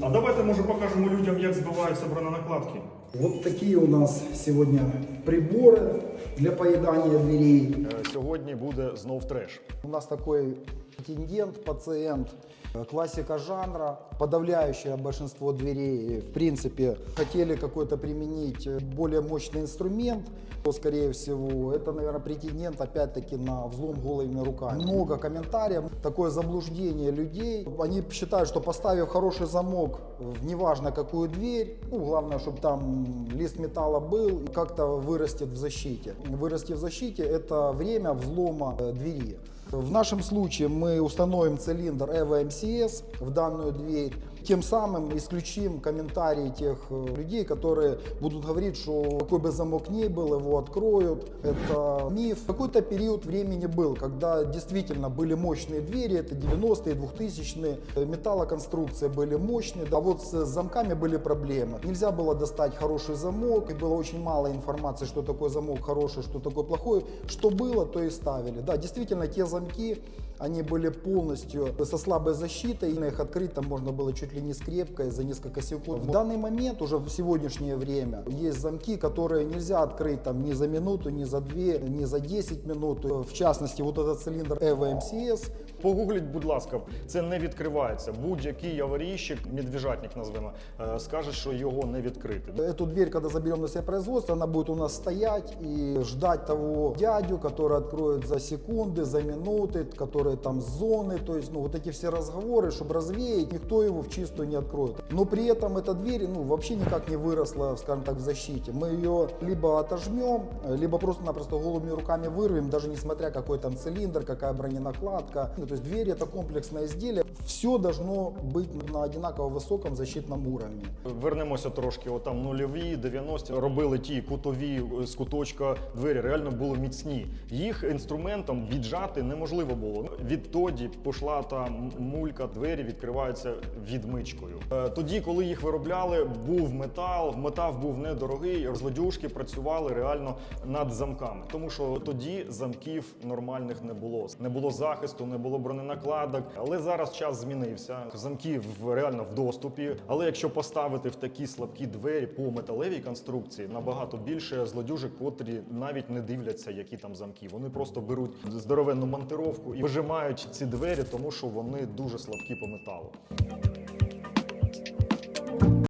А давайте може покажемо людям, як збиваються броненакладки. Вот такие у нас сегодня приборы для поедания дверей. Е, Сьогодні буде знов треш. У нас такой претендент, пациент, э, классика жанра, подавляющее большинство дверей. В принципе, хотели какой-то применить э, более мощный инструмент, то, скорее всего, это, наверное, претендент опять-таки на взлом голыми руками. Много комментариев, такое заблуждение людей. Они считают, что поставив хороший замок в неважно какую дверь, ну, главное, чтобы там лист металла был, как-то вырастет в защите. Вырасти в защите – это время взлома э, двери. В нашем случае мы установим цилиндр EVO MCS в данную дверь. Тем самым исключим комментарии тех э, людей, которые будут говорить, что какой бы замок ни был, его откроют. Это миф. Какой-то период времени был, когда действительно были мощные двери, это 90-е, 2000-е, э, металлоконструкции были мощные. А вот с замками были проблемы. Нельзя было достать хороший замок, и было очень мало информации, что такое замок хороший, что такое плохой. Что было, то и ставили. Да, действительно, те замки, они были полностью со слабой защитой, и их открыть там можно было чуть ли не скрепкой за несколько секунд. В данный момент, уже в сегодняшнее время, есть замки, которые нельзя открыть там ни за минуту, ни за две, ни за 10 минут. В частности, вот этот цилиндр EVO MCS, Погугліть, будь ласка, це не відкривається. Будь-який аварійщик, медвіжатник назвемо, е, скаже, що його не відкрити. Эту дверь, когда заберем на себя производство, она будет у нас стоять и ждать того дядю, который откроет за секунды, за минуты, которые там с зоны, то есть, ну, вот эти все разговоры, чтобы развеять, никто его в чистую не откроет. Но при этом эта дверь, ну, вообще никак не выросла, скажем так, в защите. Мы ее либо отожмем, либо просто-напросто голыми руками вырвем, даже несмотря какой там цилиндр, какая броненакладка. Ну, то есть дверь это комплексное изделие. Все должно быть на одинаково высоком защитном уровне. Вернемося трошки, отам нульові, 90-ті. Робили ті кутові е, з куточка двері, реально були міцні. Їх інструментом віджати неможливо було. Відтоді пішла та м- мулька, двері відкриваються відмичкою. Е, Тоді, коли їх виробляли, був метал, метал був недорогий, злодюжки працювали реально над замками. Тому що тоді замків нормальних не було. Не було захисту, не було броненакладок. Але зараз час змінився. Замки в реально в доступі. Але якщо поставити в такі слабкі двері по металевій конструкції, набагато більше злодюжок, котрі навіть не дивляться, які там замки. Вони просто беруть здоровенну монтировку і вижимають ці двері, тому що вони дуже слабкі по металу.